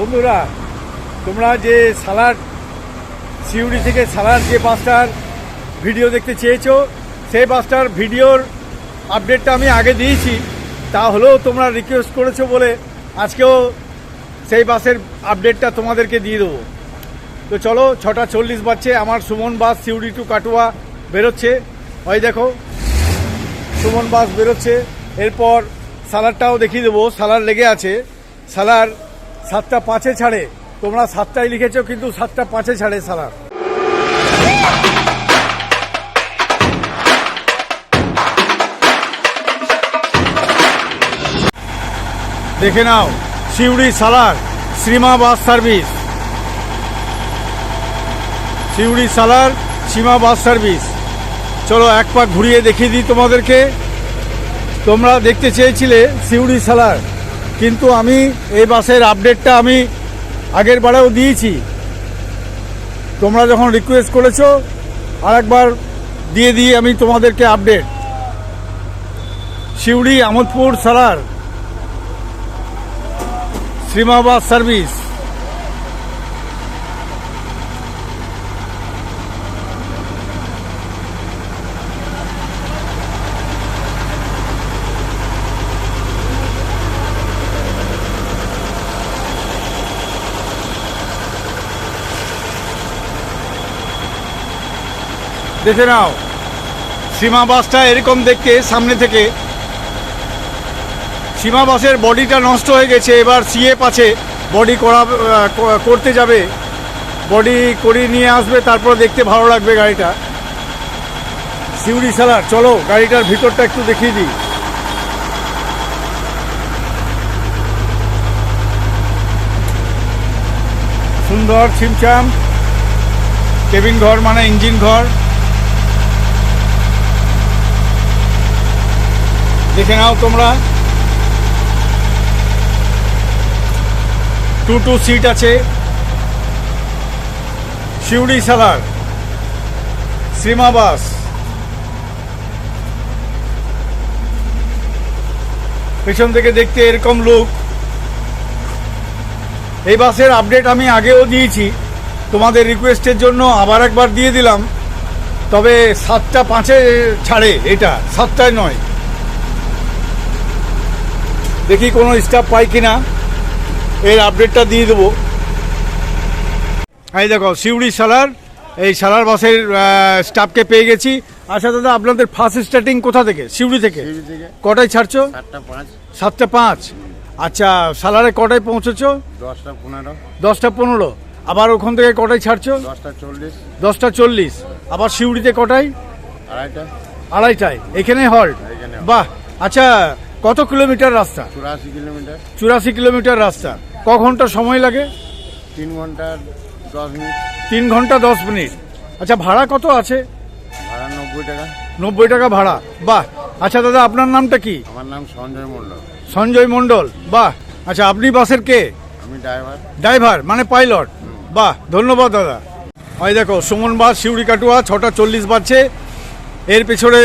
বন্ধুরা, তোমরা যে সালাড সিউড়ি থেকে সালাড যে বাসটার ভিডিও দেখতে চেয়েছো, সেই বাসটার ভিডিওর আপডেটটা আমি আগে দিয়েছি। তা হলেও তোমরা রিকোয়েস্ট করেছ বলে আজকেও সেই বাসের আপডেটটা তোমাদেরকে দিয়ে দেবো। তো চলো, ছটা চল্লিশ বাজছে, আমার সুমন বাস সিউড়ি টু কাটুয়া বেরোচ্ছে। ওই দেখো, সুমন বাস বেরোচ্ছে। এরপর সালারটাও দেখিয়ে দেবো সালার লেগে আছে। সালার সাতটা পাঁচে ছাড়ে। তোমরা সাতটায় লিখেছো, কিন্তু সাতটা পাঁচে ছাড়ে সালার দেখে নাও, Suri Salar Shrima bus service. Suri Salar Sima bus service. চলো এক পাক ঘুরিয়ে দেখিয়ে দিই তোমাদেরকে। তোমরা দেখতে চেয়েছিলে সিউড়ি সালার। কিন্তু আমি এই বাসের আপডেটটা আমি আগের বারেও দিয়েছি। তোমরা যখন রিকোয়েস্ট করেছ, আরেকবার দিয়ে দিয়ে আমি তোমাদেরকে update Suri Amodpur Salar Shrima bus service দেখে নাও। সীমা বাসটা এরকম দেখতে সামনে থেকে। সীমা বাসের বডিটা নষ্ট হয়ে গেছে, এবার সিএফ আছে বডি করা করতে যাবে। বডি করিয়ে নিয়ে আসবে, তারপর দেখতে ভালো লাগবে গাড়িটা। সিউড়ি সালার, চলো গাড়িটার ভিতরটা একটু দেখিয়ে দিই। সুন্দর ছিমছাম। কেবিন ঘর মানে ইঞ্জিন ঘর। দেখে নাও তোমরা। টু টু সিট আছে। শিউড়ি সালার। শ্রীমা বাস। পেছন থেকে দেখতে এরকম লুক। এই বাসের আপডেট আমি আগেও দিয়েছি। তোমাদের রিকোয়েস্টের জন্য আবার একবার দিয়ে দিলাম। তবে সাতটা পাঁচে ছাড়ে, এটা সাতটায় নয়। দেখি কোনো স্টাফ পাই কিনা। এর আপডেটটা দিয়ে দেবো। এই দেখো সিউড়ি সালার এই সালার বাসের স্টাফকে পেয়ে গেছি। আচ্ছা দাদা আপনাদের ফার্স্ট স্টার্টিং কোথা থেকে? সিউড়ি থেকে? কটায় ছাড়ছো? সাতটা পাঁচ। আচ্ছা সালারে কটায় পৌঁছেছো? দশটা পনেরো। দশটা পনেরো। আবার ওখান থেকে কটায় ছাড়ছো? দশটা চল্লিশ। দশটা চল্লিশ। আবার সিউড়িতে কটায়? আড়াইটা। আড়াইটায়। এখানে হল্ট বাহ! আচ্ছা কত কিলোমিটার রাস্তা? চুরাশি কিলোমিটার। চুরাশি কিলোমিটার রাস্তা। ক ঘণ্টা সময় লাগে? তিন ঘণ্টা দশ মিনিট। তিন ঘণ্টা দশ মিনিট। আচ্ছা ভাড়া কত আছে? ভাড়া নব্বই টাকা। নব্বই টাকা ভাড়া। বাহ! আচ্ছা দাদা আপনার নামটা কি? আমার নাম সঞ্জয় মণ্ডল। সঞ্জয় মণ্ডল। বাহ! আচ্ছা আপনি বাসের কে? আমি ড্রাইভার। ড্রাইভার মানে পাইলট। বাহ! ধন্যবাদ দাদা। ওই দেখো সুমন বাস শিউড়ি কাটুয়া ছটা চল্লিশ বাজছে। এর পেছনে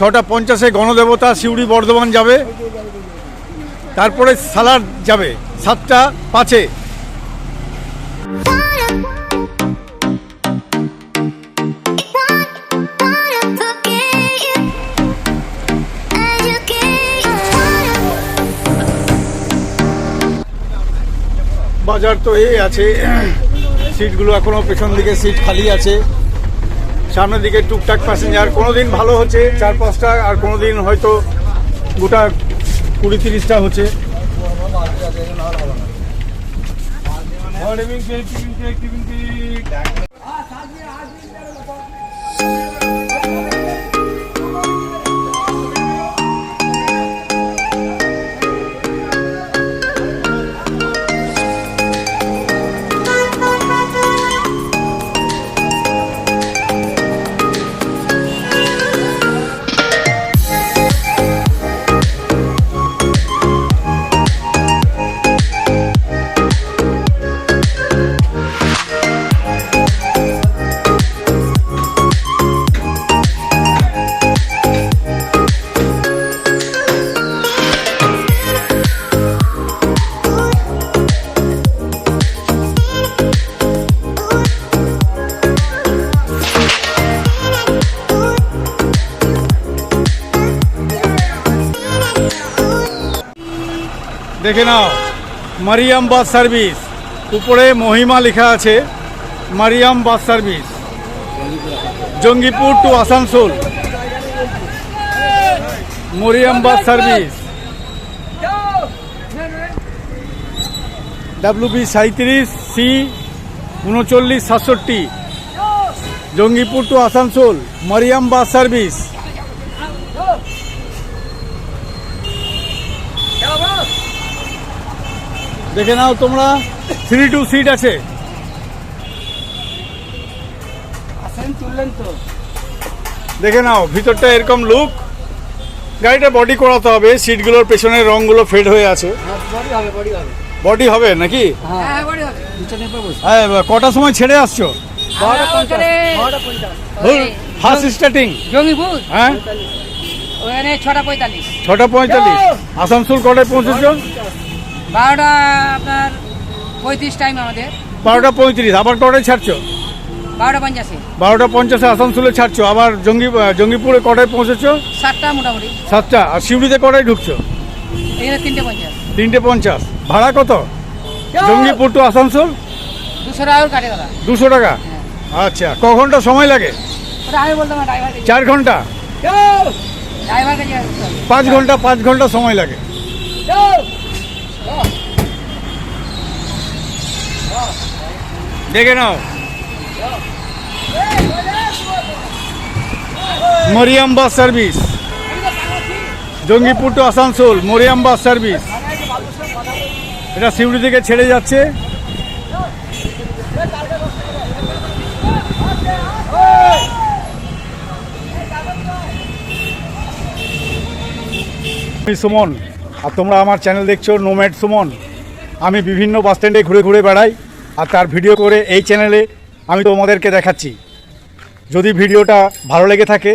ছটা পঞ্চাশে গণদেবতা শিউড়ি বর্ধমান যাবে। তারপরে সালার যাবে, সাতটা পাঁচে। বাজার তো এই আছে, সিটগুলো এখনও পেছন দিকে সিট খালি আছে। সামনের দিকে টুকটাক প্যাসেঞ্জার কোনো দিন ভালো হচ্ছে চার পাঁচটা আর কোনো দিন হয়তো গোটা কুড়ি তিরিশটা হচ্ছে দেখে নাও, মারিয়াম বাস সার্ভিস। উপরে মহিমা লেখা আছে, Mariam bus service. Jangipur to Asansol. Mariam bus service. WB সাঁত্রিশ সি উনচল্লিশ, সাতষট্টি। Jangipur to Asansol, Mariam bus service. দেখে নাও তোমরা থ্রি টু সিট আছে। আসেন তুললেন তো। দেখে নাও ভিতরটা এরকম লুক গাড়িটা বডি করাতে হবে সিটগুলোর পেছনের রঙগুলো ফেড হয়ে আছে। হ্যাঁ বডি হবে বডি হবে। বডি হবে নাকি? হ্যাঁ বসে। হ্যাঁ কটার সময় ছেড়ে আসছো? First starting Jangipur? হ্যাঁ। ছটা পঁয়তাল্লিশ। ছটা পঁয়তাল্লিশ। আসানসোল কটায় পৌঁছেছ? বারোটা আপনার পঁয়ত্রিশ টাইম আমাদের। বারোটা পঁয়ত্রিশ আবার কটায় ছাড়ছো? বারোটা পঞ্চাশে। বারোটা পঞ্চাশে আসানসোলে ছাড়ছো আবার জঙ্গি জঙ্গিপুরে কটায় পৌঁছেছো? সাতটা মোটামুটি। সাতটা আর শিউড়িতে কটায় ঢুকছো? এখানে তিনটে পঞ্চাশ। তিনটে পঞ্চাশ। ভাড়া কত? জঙ্গিপুর টু আসানসোল? দুশো টাকা কাটে দাদা। দুশো টাকা? আচ্ছা ক ঘণ্টা সময় লাগে? আমি বলতাম চার ঘণ্টা। পাঁচ ঘণ্টা পাঁচ ঘণ্টা সময় লাগে। দেখে নাও। Mariam bus service. Jangipur to Asansol, Mariam bus service. এটা সিউড়ি থেকে ছেড়ে যাচ্ছে। সুমন, আর তোমরা আমার চ্যানেল দেখছ নোম্যাড সুমন। আমি বিভিন্ন বাস স্ট্যান্ডে ঘুরে ঘুরে বেড়াই। আর তার ভিডিও করে এই চ্যানেলে আমি তোমাদেরকে দেখাচ্ছি। যদি ভিডিওটা ভালো লেগে থাকে,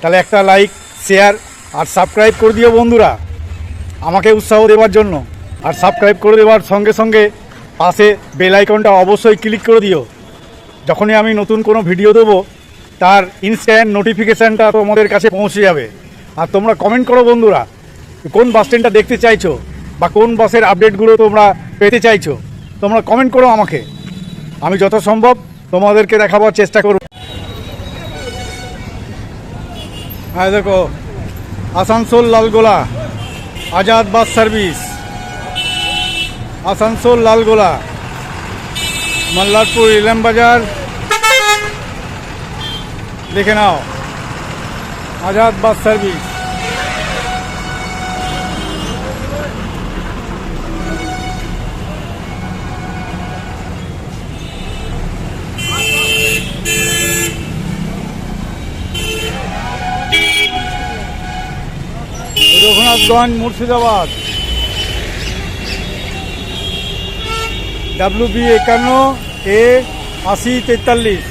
তাহলে একটা লাইক, শেয়ার আর সাবস্ক্রাইব করে দিও বন্ধুরা। আমাকে উৎসাহ দেওয়ার জন্য। আর সাবস্ক্রাইব করে দেওয়ার সঙ্গে সঙ্গে পাশে বেল আইকনটা অবশ্যই ক্লিক করে দিও। যখনই আমি নতুন কোনো ভিডিও দেবো, তার ইনস্ট্যান্ট নোটিফিকেশানটা তোমাদের কাছে পৌঁছে যাবে। আর তোমরা কমেন্ট করো বন্ধুরা, কোন বাস স্ট্যান্ডটা দেখতে চাইছো বা কোন বাসের আপডেটগুলো তোমরা পেতে চাইছো। তোমরা কমেন্ট করো আমাকে। আমি যত সম্ভব তোমাদেরকে দেখাবার চেষ্টা করব। হ্যাঁ দেখো, আসানসোল লালগোলা, আজাদ বাস সার্ভিস। আসানসোল লালগোলা, মল্লারপুর ইলাম বাজার। দেখে নাও, Azad bus service. Raghunathganj Murshidabad. W B একান্ন এ আশি তেতাল্লিশ।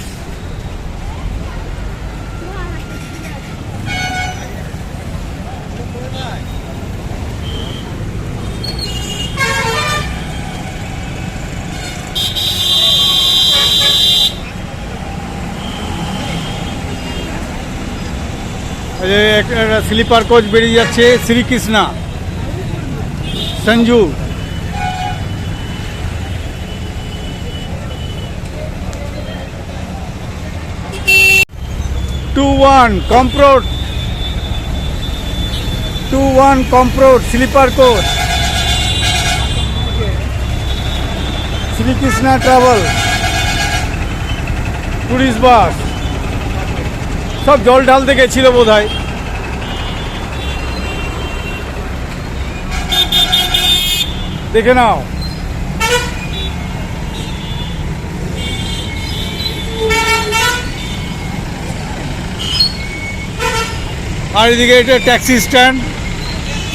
স্লিপার কোচ বেরিয়ে যাচ্ছে, Srikrishna. Sanju. Two one comfort two one comfort sleeper coach. Srikrishna travel tourist bus. সব জল ঢালতে গেছিল বোধ হয় দেখে নাও। আর এদিকে এটা ট্যাক্সি স্ট্যান্ড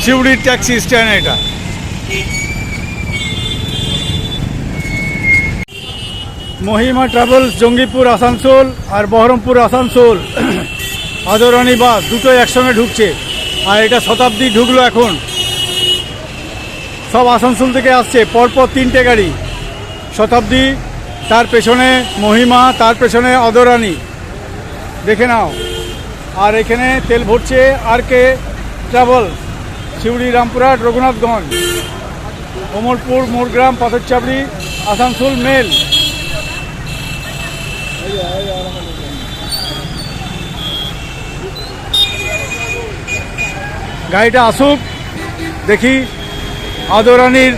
শিউড়ির ট্যাক্সি স্ট্যান্ড এটা। মহিমা ট্রাভেলস জঙ্গিপুর, আসানসোল আর বহরমপুর, আসানসোল। আদরানি বাস দুটোই একসঙ্গে ঢুকছে। আর এটা শতাব্দী ঢুকলো এখন। সব আসানসোল থেকে আসছে, পরপর তিনটে গাড়ি। শতাব্দী, তার পেছনে মহিমা, তার পেছনে অদরানি দেখে নাও। আর এখানে তেল ভরছে R K travel Suri Rampurhat, Raghunathganj. Komalpur Morgram Patharchabri Asansol, mail. গাড়িটা আসুক, দেখি আদরানির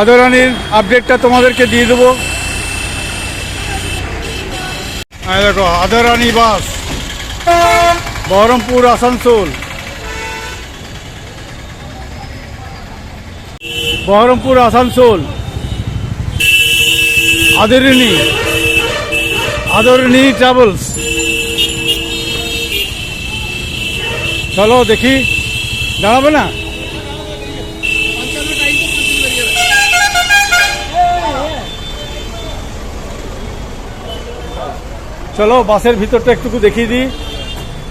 আদরানির আপডেটটা তোমাদেরকে দিয়ে দেবো। দেখো আদরানি বাস, বহরমপুর, আসানসোল। বহরমপুর, আসানসোল। আদরিনী আদরিনী ট্রাভেলস চলো দেখি। দাঁড়াবে না? চলো, বাসের ভিতরটা একটু দেখিয়ে দিই।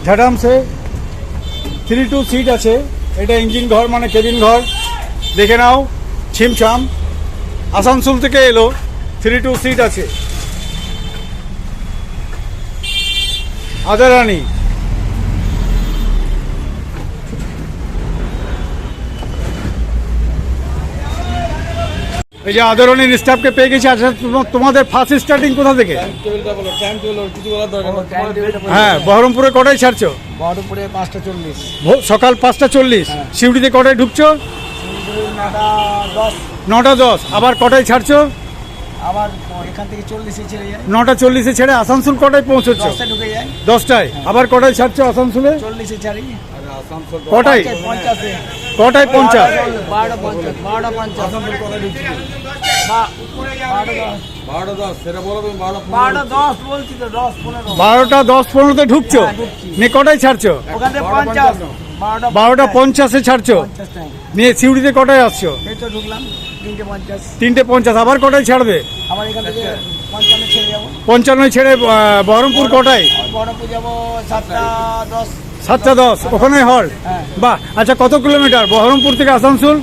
ঝাডামসে থ্রি টু সিট আছে। এটা ইঞ্জিন ঘর মানে কেবিন ঘর। দেখে নাও, ছিমছাম। আসানসোল থেকে এলো। থ্রি টু সিট আছে। আদারানি। এই যে আদরণীর স্টাফকে পেয়ে গেছি আচ্ছা তোমা- তোমাদের ফার্স্ট স্টার্টিং কোথা থেকে? হ্যাঁ বহরমপুরে কটায় ছাড়ছো? বহরমপুরে পাঁচটা চল্লিশ। সকাল পাঁচটা চল্লিশ। শিউড়িতে কটায় ঢুকছো? নটা দশ। আবার কটায় ছাড়ছো? আবার এখান থেকে চল্লিশে ছেড়ে যায়। নটা চল্লিশে ছেড়ে আসানসোল কটায় পৌঁছচ্ছ? দশটায়। আবার কটায় ছাড়ছো আসানসোলে? চল্লিশে ছাড়ি। কটায়? পঞ্চাশে কটায় পঞ্চাশ? বারোটা দশ পনেরোতে ঢুকছো? হ্যাঁ, নিয়ে কটায় ছাড়ছো? বারোটা পঞ্চাশে। ছাড়ছো? নিয়ে সিউড়িতে কটায় আসছো? তিনটে পঞ্চাশ। আবার কটায় ছাড়বে? পঞ্চান্ন ছেড়ে বহরমপুর কটায়? বহরমপুর যাব সাতটা দশ। সাতটা দশ ওখানে হল হ্যাঁ। বাহ আচ্ছা কত কিলোমিটার? বহরমপুর থেকে আসানসোল?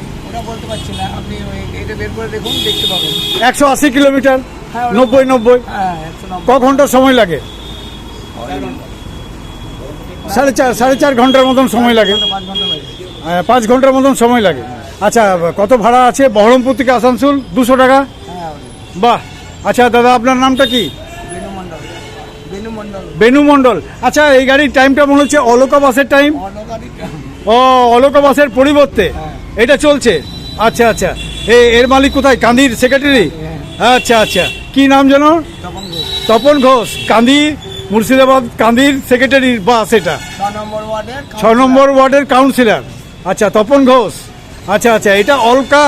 একশো আশি কিলোমিটার? হ্যাঁ, নব্বই নব্বই? হ্যাঁ ক ঘণ্টা সময় লাগে? সাড়ে চার সাড়ে চার ঘণ্টার মতন সময় লাগে। পাঁচ ঘণ্টার মতন সময় লাগে। আচ্ছা কত ভাড়া আছে বহরমপুর থেকে আসানসোল? দুশো টাকা? বাহ আচ্ছা দাদা আপনার নামটা কি? বেনু মন্ডল মণ্ডল। আচ্ছা এই গাড়ির টাইমটা মনে হচ্ছে অলোকা বাসের টাইম ও অলোকা বাসের পরিবর্তে। এটা চলছে। আচ্ছা আচ্ছা। এর মালিক কোথায়? কান্দির সেক্রেটারি আচ্ছা আচ্ছা। কি নাম যেন? তপন ঘোষ। কান্দি মুর্শিদাবাদ কান্দির সেক্রেটারি বাস এটা। ছ নম্বর ওয়ার্ডের ছ নম্বর ওয়ার্ডের কাউন্সিলর আচ্ছা তপন ঘোষ। আচ্ছা আচ্ছা। এটা অলকা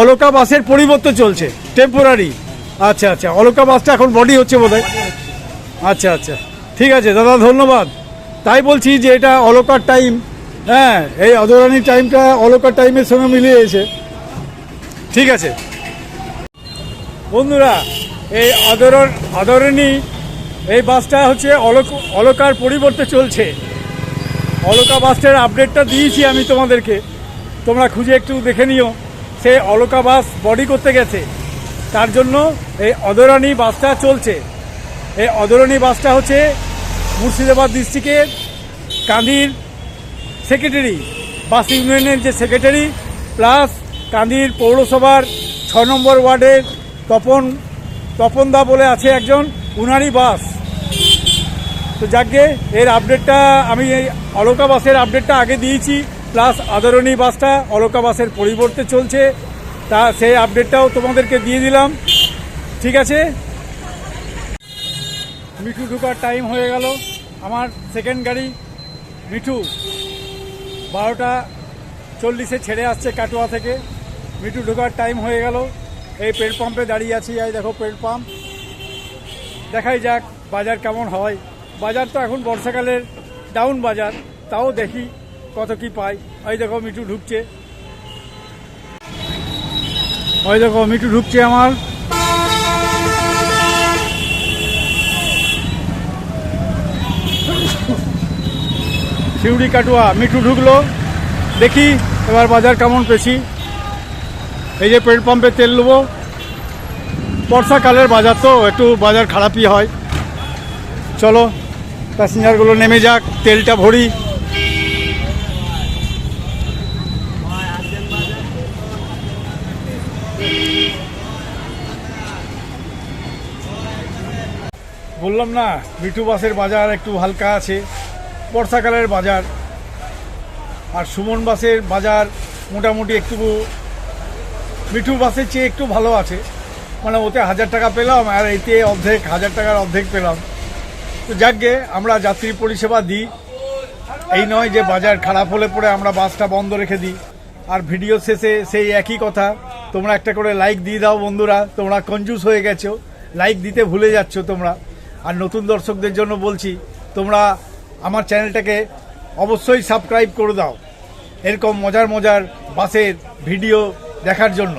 অলকা বাসের পরিবর্তে চলছে। টেম্পোরারি আচ্ছা আচ্ছা। অলকা বাসটা এখন বডি হচ্ছে বোধ আচ্ছা আচ্ছা। ঠিক আছে, দাদা ধন্যবাদ। তাই বলছি যে এটা অলকার টাইম হ্যাঁ এই অদরানির টাইমটা অলকার টাইমের সঙ্গে মিলিয়ে এসে ঠিক আছে। বন্ধুরা, এই অদরণ অদরণী এই বাসটা হচ্ছে অলক, অলকার পরিবর্তে চলছে। অলকা বাসটার আপডেটটা দিয়েছি আমি তোমাদেরকে। তোমরা খুঁজে একটু দেখে নিও। সে অলকা বাস বডি করতে গেছে। তার জন্য এই অদরানি বাসটা চলছে। এই অদরণী বাসটা হচ্ছে মুর্শিদাবাদ ডিস্ট্রিক্টের কান্দির সেক্রেটারি, বাস ইউনিয়নের যে সেক্রেটারি, প্লাস কান্দির পৌরসভার ছ নম্বর ওয়ার্ডের তপন, তপনদা বলে আছে একজন, উনারই বাস। তো যাকে এর আপডেটটা আমি অলকা বাসের আপডেটটা আগে দিয়েছি, প্লাস আদরণী বাসটা অলকা বাসের পরিবর্তে চলছে, তা সেই আপডেটটাও তোমাদেরকে দিয়ে দিলাম। ঠিক আছে? মিঠু ঢুকার টাইম হয়ে গেল। আমার সেকেন্ড গাড়ি মিঠু। বারোটা চল্লিশে ছেড়ে আসছে কাটোয়া থেকে। মিঠু ঢোকার টাইম হয়ে গেল। এই পেট্রোল পাম্পে দাঁড়িয়ে আছি। এই দেখো পেট্রোল পাম্প দেখাই যাক বাজার কেমন হয়। বাজার তো এখন বর্ষাকালের ডাউন বাজার। তাও দেখি কত কি পাই। ওই দেখো মিঠু ঢুকছে। ওই দেখো মিঠু ঢুকছে আমার। শিউড়ি কাটুয়া, মিঠু ঢুকলো। দেখি এবার বাজার কেমন পেছি এই যে পেট্রোল পাম্পে তেল নেব। বর্ষাকালের বাজার তো একটু বাজার খারাপই হয়। চলো, প্যাসেঞ্জারগুলো নেমে যাক, তেলটা ভরি। বললাম না, মিঠু বাসের বাজার একটু হালকা আছে। বর্ষাকালের বাজার আর সুমন বাসের বাজার মোটামুটি একটু মিঠু বাসের চেয়ে একটু ভালো আছে। মানে ওতে হাজার টাকা পেলাম আর এতে অর্ধেক, হাজার টাকার অর্ধেক পেলাম। তো যাকগে, আমরা যাত্রী পরিষেবা দিই। এই নয় যে বাজার খারাপ হলে পরে আমরা বাসটা বন্ধ রেখে দিই। আর ভিডিও শেষে সেই একই কথা, তোমরা একটা করে লাইক দিয়ে দাও বন্ধুরা, তোমরা কনজুস হয়ে গেছো। লাইক দিতে ভুলে যাচ্ছ তোমরা। আর নতুন দর্শকদের জন্য বলছি, তোমরা আমার চ্যানেলটাকে অবশ্যই সাবস্ক্রাইব করে দাও। এরকম মজার মজার বাসের ভিডিও দেখার জন্য।